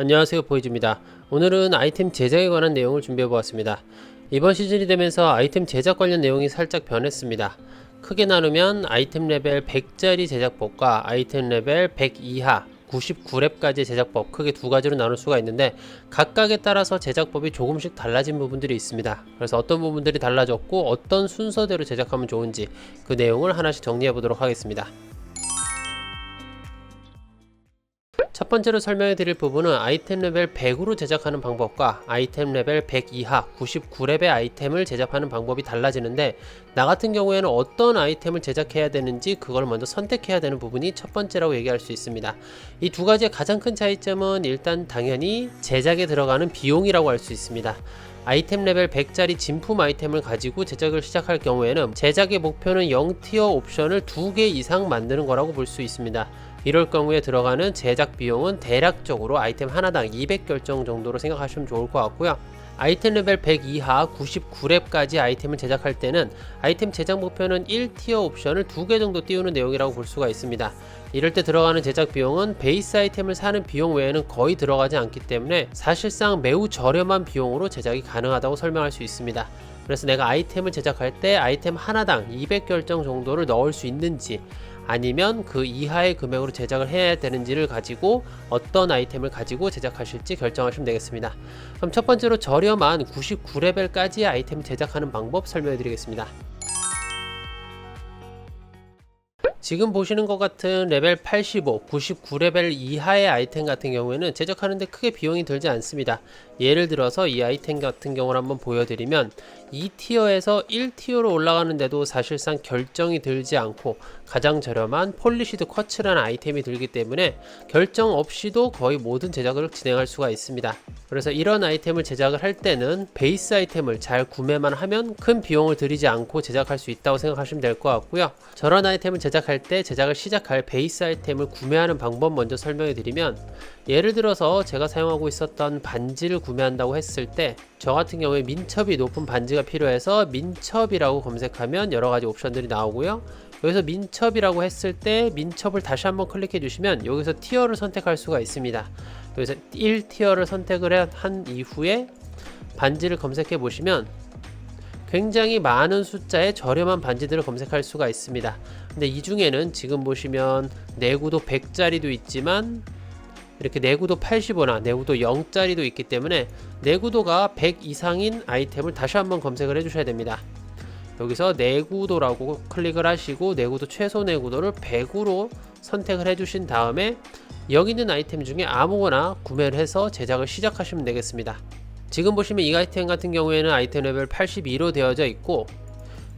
안녕하세요 보이즈입니다. 오늘은 아이템 제작에 관한 내용을 준비해 보았습니다. 이번 시즌이 되면서 아이템 제작 관련 내용이 살짝 변했습니다. 크게 나누면 아이템 레벨 100짜리 제작법과 아이템 레벨 100 이하 99렙까지의 제작법 크게 두 가지로 나눌 수가 있는데 각각에 따라서 제작법이 조금씩 달라진 부분들이 있습니다. 그래서 어떤 부분들이 달라졌고 어떤 순서대로 제작하면 좋은지 그 내용을 하나씩 정리해 보도록 하겠습니다. 첫 번째로 설명해 드릴 부분은 아이템 레벨 100으로 제작하는 방법과 아이템 레벨 100 이하 99렙의 아이템을 제작하는 방법이 달라지는데 나 같은 경우에는 어떤 아이템을 제작해야 되는지 그걸 먼저 선택해야 되는 부분이 첫 번째라고 얘기할 수 있습니다. 이 두 가지의 가장 큰 차이점은 일단 당연히 제작에 들어가는 비용이라고 할 수 있습니다. 아이템 레벨 100짜리 진품 아이템을 가지고 제작을 시작할 경우에는 제작의 목표는 0티어 옵션을 두개 이상 만드는 거라고 볼 수 있습니다. 이럴 경우에 들어가는 제작 비용은 대략적으로 아이템 하나당 200 결정 정도로 생각하시면 좋을 것 같고요. 아이템 레벨 100 이하 99렙까지 아이템을 제작할 때는 아이템 제작 목표는 1티어 옵션을 두개 정도 띄우는 내용이라고 볼 수가 있습니다. 이럴 때 들어가는 제작 비용은 베이스 아이템을 사는 비용 외에는 거의 들어가지 않기 때문에 사실상 매우 저렴한 비용으로 제작이 가능하다고 설명할 수 있습니다. 그래서 내가 아이템을 제작할 때 아이템 하나당 200 결정 정도를 넣을 수 있는지 아니면 그 이하의 금액으로 제작을 해야 되는지를 가지고 어떤 아이템을 가지고 제작하실지 결정하시면 되겠습니다. 그럼 첫 번째로 저렴한 99레벨까지의 아이템 제작하는 방법 설명해 드리겠습니다. 지금 보시는 것 같은 레벨 85, 99레벨 이하의 아이템 같은 경우에는 제작하는데 크게 비용이 들지 않습니다. 예를 들어서 이 아이템 같은 경우를 한번 보여드리면 2티어에서 1티어로 올라가는데도 사실상 결정이 들지 않고 가장 저렴한 폴리시드 쿼츠라는 아이템이 들기 때문에 결정 없이도 거의 모든 제작을 진행할 수가 있습니다. 그래서 이런 아이템을 제작을 할 때는 베이스 아이템을 잘 구매만 하면 큰 비용을 들이지 않고 제작할 수 있다고 생각하시면 될 것 같고요. 저런 아이템을 제작할 때 제작을 시작할 베이스 아이템을 구매하는 방법 먼저 설명해 드리면 예를 들어서 제가 사용하고 있었던 반지를 구매한다고 했을 때 저 같은 경우에 민첩이 높은 반지가 필요해서 민첩이라고 검색하면 여러 가지 옵션들이 나오고요. 여기서 민첩이라고 했을 때 민첩을 다시 한번 클릭해 주시면 여기서 티어를 선택할 수가 있습니다. 여기서 1티어를 선택을 한 이후에 반지를 검색해 보시면 굉장히 많은 숫자의 저렴한 반지들을 검색할 수가 있습니다. 근데 이 중에는 지금 보시면 내구도 100짜리도 있지만 이렇게 내구도 85나 내구도 0짜리도 있기 때문에 내구도가 100 이상인 아이템을 다시 한번 검색을 해주셔야 됩니다. 여기서 내구도라고 클릭을 하시고 내구도 최소 내구도를 100으로 선택을 해주신 다음에 여기 있는 아이템 중에 아무거나 구매를 해서 제작을 시작하시면 되겠습니다. 지금 보시면 이 아이템 같은 경우에는 아이템 레벨 82로 되어져 있고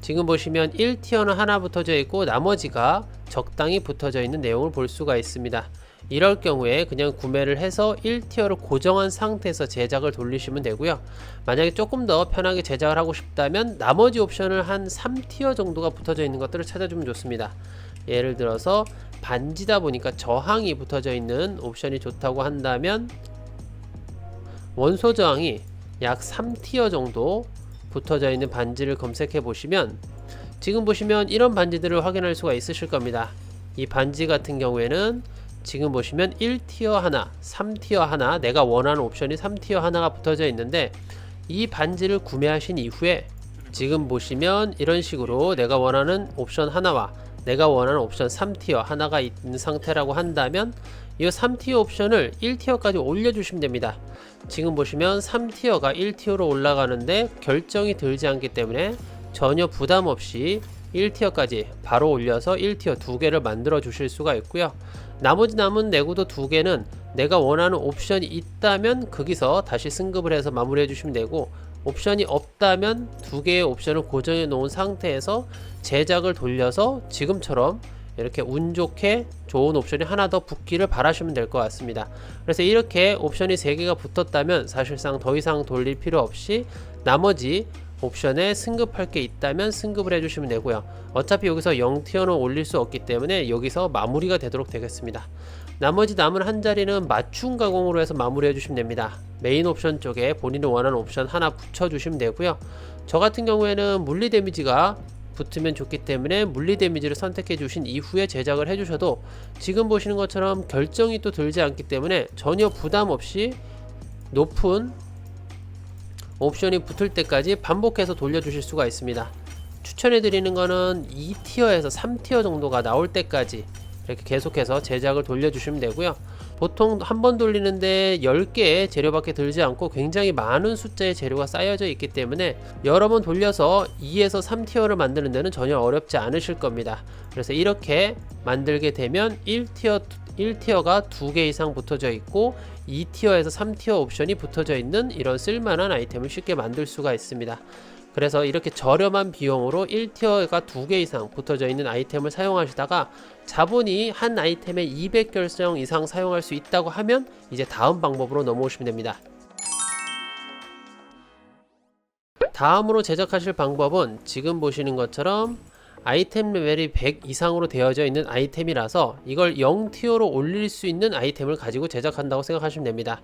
지금 보시면 1티어는 하나 붙어져 있고 나머지가 적당히 붙어져 있는 내용을 볼 수가 있습니다. 이럴 경우에 그냥 구매를 해서 1티어를 고정한 상태에서 제작을 돌리시면 되고요. 만약에 조금 더 편하게 제작을 하고 싶다면 나머지 옵션을 한 3티어 정도가 붙어져 있는 것들을 찾아주면 좋습니다. 예를 들어서 반지다 보니까 저항이 붙어져 있는 옵션이 좋다고 한다면 원소 저항이 약 3티어 정도 붙어져 있는 반지를 검색해 보시면 지금 보시면 이런 반지들을 확인할 수가 있으실 겁니다. 이 반지 같은 경우에는 지금 보시면 1티어 하나, 3티어 하나, 내가 원하는 옵션이 3티어 하나가 붙어져 있는데 이 반지를 구매하신 이후에 지금 보시면 이런 식으로 내가 원하는 옵션 하나와 내가 원하는 옵션 3티어 하나가 있는 상태라고 한다면 이 3티어 옵션을 1티어까지 올려주시면 됩니다. 지금 보시면 3티어가 1티어로 올라가는데 결정이 들지 않기 때문에 전혀 부담 없이 1티어까지 바로 올려서 1티어 두 개를 만들어 주실 수가 있고요. 나머지 남은 내구도 두 개는 내가 원하는 옵션이 있다면 거기서 다시 승급을 해서 마무리해 주시면 되고 옵션이 없다면 두 개의 옵션을 고정해 놓은 상태에서 제작을 돌려서 지금처럼 이렇게 운 좋게 좋은 옵션이 하나 더 붙기를 바라시면 될 것 같습니다. 그래서 이렇게 옵션이 3개가 붙었다면 사실상 더 이상 돌릴 필요 없이 나머지 옵션에 승급할 게 있다면 승급을 해주시면 되고요. 어차피 여기서 0티어는 올릴 수 없기 때문에 여기서 마무리가 되도록 되겠습니다. 나머지 남은 한 자리는 맞춤 가공으로 해서 마무리 해주시면 됩니다. 메인 옵션 쪽에 본인이 원하는 옵션 하나 붙여주시면 되고요. 저 같은 경우에는 물리 데미지가 붙으면 좋기 때문에 물리 데미지를 선택해 주신 이후에 제작을 해 주셔도 지금 보시는 것처럼 결정이 또 들지 않기 때문에 전혀 부담 없이 높은 옵션이 붙을 때까지 반복해서 돌려주실 수가 있습니다. 추천해 드리는 거는 2티어에서 3티어 정도가 나올 때까지 이렇게 계속해서 제작을 돌려주시면 되고요. 보통 한 번 돌리는데 10개의 재료밖에 들지 않고 굉장히 많은 숫자의 재료가 쌓여져 있기 때문에 여러 번 돌려서 2에서 3티어를 만드는 데는 전혀 어렵지 않으실 겁니다. 그래서 이렇게 만들게 되면 1티어 1티어가 2개 이상 붙어져 있고 2티어에서 3티어 옵션이 붙어져 있는 이런 쓸만한 아이템을 쉽게 만들 수가 있습니다. 그래서 이렇게 저렴한 비용으로 1티어가 2개 이상 붙어져 있는 아이템을 사용하시다가 자본이 한 아이템에 200결정 이상 사용할 수 있다고 하면 이제 다음 방법으로 넘어오시면 됩니다. 다음으로 제작하실 방법은 지금 보시는 것처럼 아이템 레벨이 100 이상으로 되어져 있는 아이템이라서 이걸 0티어로 올릴 수 있는 아이템을 가지고 제작한다고 생각하시면 됩니다.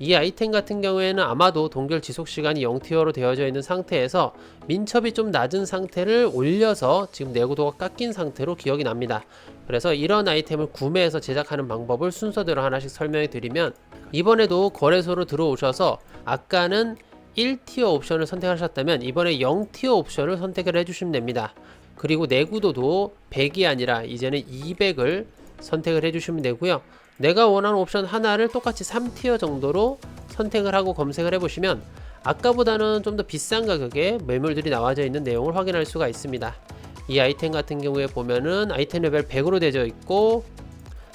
이 아이템 같은 경우에는 아마도 동결 지속 시간이 0티어로 되어져 있는 상태에서 민첩이 좀 낮은 상태를 올려서 지금 내구도가 깎인 상태로 기억이 납니다. 그래서 이런 아이템을 구매해서 제작하는 방법을 순서대로 하나씩 설명해 드리면 이번에도 거래소로 들어오셔서 아까는 1티어 옵션을 선택하셨다면 이번에 0티어 옵션을 선택을 해주시면 됩니다. 그리고 내구도도 100이 아니라 이제는 200을 선택을 해주시면 되고요. 내가 원하는 옵션 하나를 똑같이 3티어 정도로 선택을 하고 검색을 해보시면 아까보다는 좀 더 비싼 가격에 매물들이 나와져 있는 내용을 확인할 수가 있습니다. 이 아이템 같은 경우에 보면은 아이템 레벨 100으로 되어 있고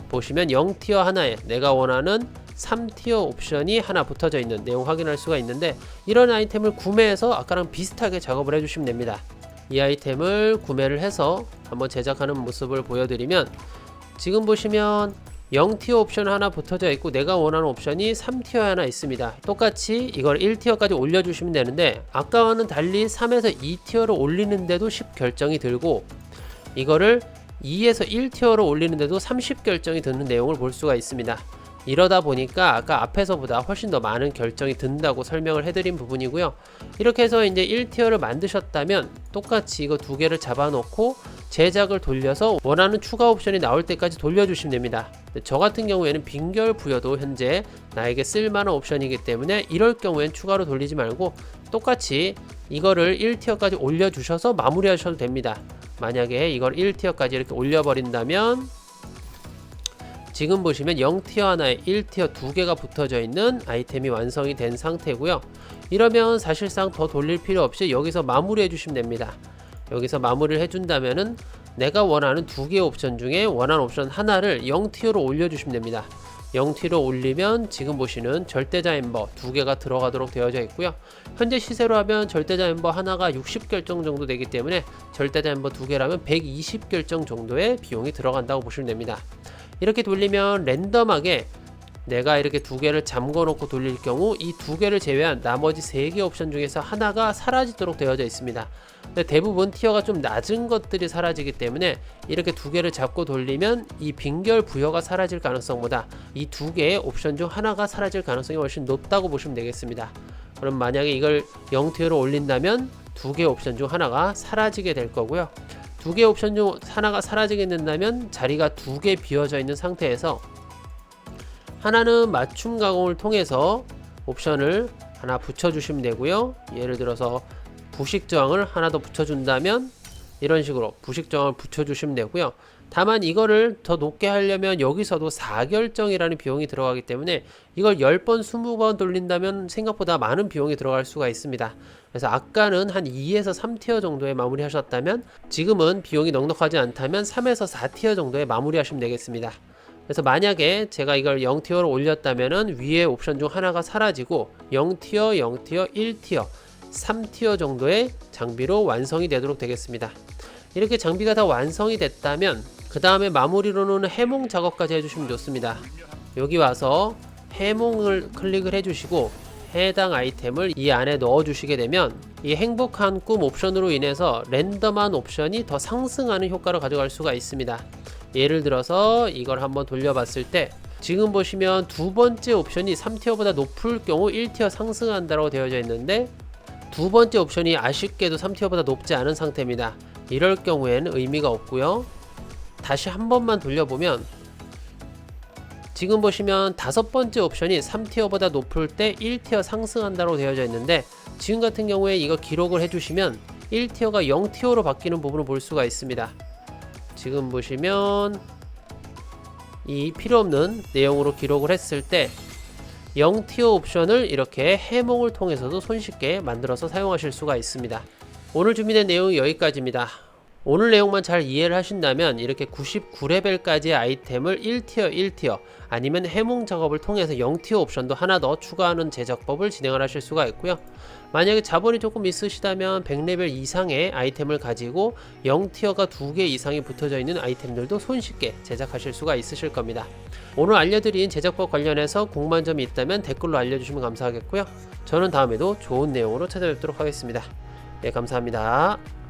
보시면 0티어 하나에 내가 원하는 3티어 옵션이 하나 붙어져 있는 내용 확인할 수가 있는데 이런 아이템을 구매해서 아까랑 비슷하게 작업을 해주시면 됩니다. 이 아이템을 구매를 해서 한번 제작하는 모습을 보여드리면 지금 보시면 0티어 옵션 하나 붙어져 있고 내가 원하는 옵션이 3티어 하나 있습니다. 똑같이 이걸 1티어까지 올려주시면 되는데 아까와는 달리 3에서 2티어로 올리는데도 10 결정이 들고 이거를 2에서 1티어로 올리는데도 30 결정이 드는 내용을 볼 수가 있습니다 이러다 보니까 아까 앞에서보다 훨씬 더 많은 결정이 든다고 설명을 해드린 부분이고요. 이렇게 해서 이제 1티어를 만드셨다면 똑같이 이거 두 개를 잡아놓고 제작을 돌려서 원하는 추가 옵션이 나올 때까지 돌려주시면 됩니다. 저 같은 경우에는 빙결 부여도 현재 나에게 쓸만한 옵션이기 때문에 이럴 경우엔 추가로 돌리지 말고 똑같이 이거를 1티어까지 올려주셔서 마무리하셔도 됩니다. 만약에 이걸 1티어까지 이렇게 올려버린다면 지금 보시면 0티어 하나에 1티어 두 개가 붙어져 있는 아이템이 완성이 된 상태고요. 이러면 사실상 더 돌릴 필요 없이 여기서 마무리해 주시면 됩니다. 여기서 마무리를 해준다면은 내가 원하는 두 개의 옵션 중에 원하는 옵션 하나를 0티어로 올려주시면 됩니다. 0티로 올리면 지금 보시는 절대자 엠버 두 개가 들어가도록 되어져 있고요. 현재 시세로 하면 절대자 엠버 하나가 60결정 정도 되기 때문에 절대자 엠버 두 개라면 120결정 정도의 비용이 들어간다고 보시면 됩니다. 이렇게 돌리면 랜덤하게 내가 이렇게 두 개를 잠궈 놓고 돌릴 경우 이 두 개를 제외한 나머지 세 개 옵션 중에서 하나가 사라지도록 되어져 있습니다. 근데 대부분 티어가 좀 낮은 것들이 사라지기 때문에 이렇게 두 개를 잡고 돌리면 이 빈결 부여가 사라질 가능성보다 이 두 개의 옵션 중 하나가 사라질 가능성이 훨씬 높다고 보시면 되겠습니다. 그럼 만약에 이걸 0티어로 올린다면 두 개의 옵션 중 하나가 사라지게 될 거고요. 두 개 옵션 중 하나가 사라지게 된다면 자리가 두 개 비어져 있는 상태에서 하나는 맞춤 가공을 통해서 옵션을 하나 붙여주시면 되고요. 예를 들어서 부식 저항을 하나 더 붙여준다면 이런 식으로 부식 저항을 붙여주시면 되고요. 다만 이거를 더 높게 하려면 여기서도 4결정이라는 비용이 들어가기 때문에 이걸 10번, 20번 돌린다면 생각보다 많은 비용이 들어갈 수가 있습니다. 그래서 아까는 한 2에서 3티어 정도에 마무리 하셨다면 지금은 비용이 넉넉하지 않다면 3에서 4티어 정도에 마무리 하시면 되겠습니다. 그래서 만약에 제가 이걸 0티어로 올렸다면은 위에 옵션 중 하나가 사라지고 0티어, 0티어, 1티어, 3티어 정도의 장비로 완성이 되도록 되겠습니다. 이렇게 장비가 다 완성이 됐다면 그 다음에 마무리로는 해몽 작업까지 해주시면 좋습니다. 여기 와서 해몽을 클릭을 해주시고 해당 아이템을 이 안에 넣어 주시게 되면 이 행복한 꿈 옵션으로 인해서 랜덤한 옵션이 더 상승하는 효과를 가져갈 수가 있습니다. 예를 들어서 이걸 한번 돌려봤을 때 지금 보시면 두 번째 옵션이 3티어보다 높을 경우 1티어 상승한다고 되어져 있는데 두 번째 옵션이 아쉽게도 3티어보다 높지 않은 상태입니다. 이럴 경우에는 의미가 없고요. 다시 한 번만 돌려보면 지금 보시면 다섯 번째 옵션이 3티어보다 높을 때 1티어 상승한다고 되어져 있는데 지금 같은 경우에 이거 기록을 해주시면 1티어가 0티어로 바뀌는 부분을 볼 수가 있습니다. 지금 보시면 이 필요 없는 내용으로 기록을 했을 때 0티어 옵션을 이렇게 해몽을 통해서도 손쉽게 만들어서 사용하실 수가 있습니다. 오늘 준비된 내용이 여기까지입니다. 오늘 내용만 잘 이해를 하신다면 이렇게 99레벨까지의 아이템을 1티어 1티어 아니면 해몽 작업을 통해서 0티어 옵션도 하나 더 추가하는 제작법을 진행을 하실 수가 있고요. 만약에 자본이 조금 있으시다면 100레벨 이상의 아이템을 가지고 0티어가 두개 이상이 붙어져 있는 아이템들도 손쉽게 제작하실 수가 있으실 겁니다. 오늘 알려드린 제작법 관련해서 궁금한 점이 있다면 댓글로 알려주시면 감사하겠고요. 저는 다음에도 좋은 내용으로 찾아뵙도록 하겠습니다. 네, 감사합니다.